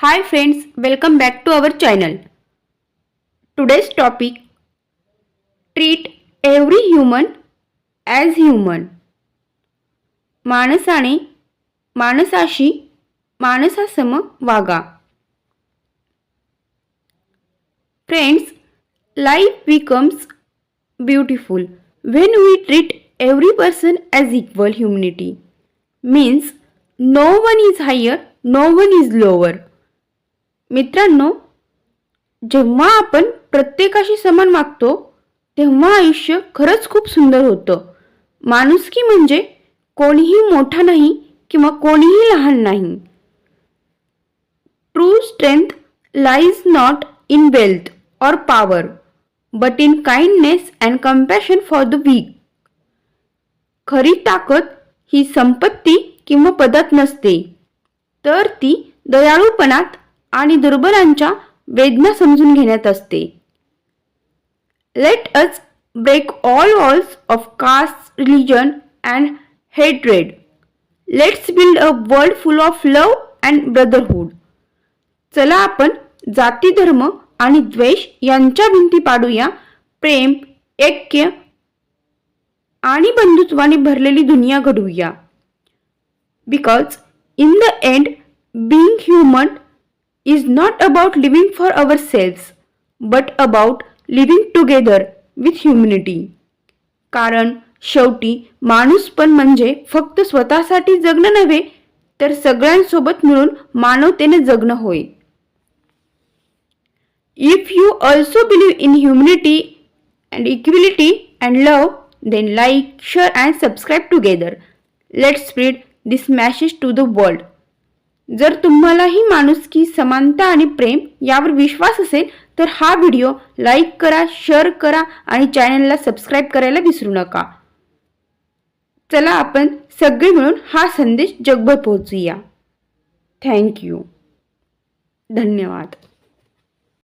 Hi friends, welcome back to our channel. Today's topic treat every human as human. माणसाने माणसाशी माणसासम वागा Friends, life becomes beautiful when we treat every person as equal humanity. Means no one is higher, no one is lower. मित्रांनो जेव्हा आपण प्रत्येकाशी समान वागतो तेव्हा आयुष्य खरंच खूप सुंदर होतं. माणुसकी म्हणजे कोणीही मोठा नाही किंवा कोणीही लहान नाही. True strength lies not in wealth or power but in kindness and compassion for the weak खरी ताकद ही संपत्ती किंवा पदात नसते तर ती दयाळूपणात आणि दुर्बलांच्या वेदना समजून घेण्यात असते. Let us break all walls of caste religion and hatred let's build a world full of love and brotherhood चला आपण जाती धर्म आणि द्वेष यांच्या भिंती पाडूया. प्रेम ऐक्य आणि बंधुत्वाने भरलेली दुनिया घडवूया. Because in the end being human is not about living for ourselves but about living together with humanity कारण शेवटी माणूस पण म्हणजे फक्त स्वतःसाठी जगणं नव्हे तर सगळ्यांसोबत मिळून मानवतेने जगणं होय. If you also believe in humanity and equality and love then like share and subscribe together let spread this message to the world जर तुम्हालाही माणुसकी समानता आणि प्रेम यावर विश्वास असेल तर हा व्हिडिओ लाईक करा शेअर करा आणि चॅनलला सबस्क्राईब करायला विसरू नका. चला आपण सगळे मिळून हा संदेश जगभर पोहोचूया. थँक्यू धन्यवाद.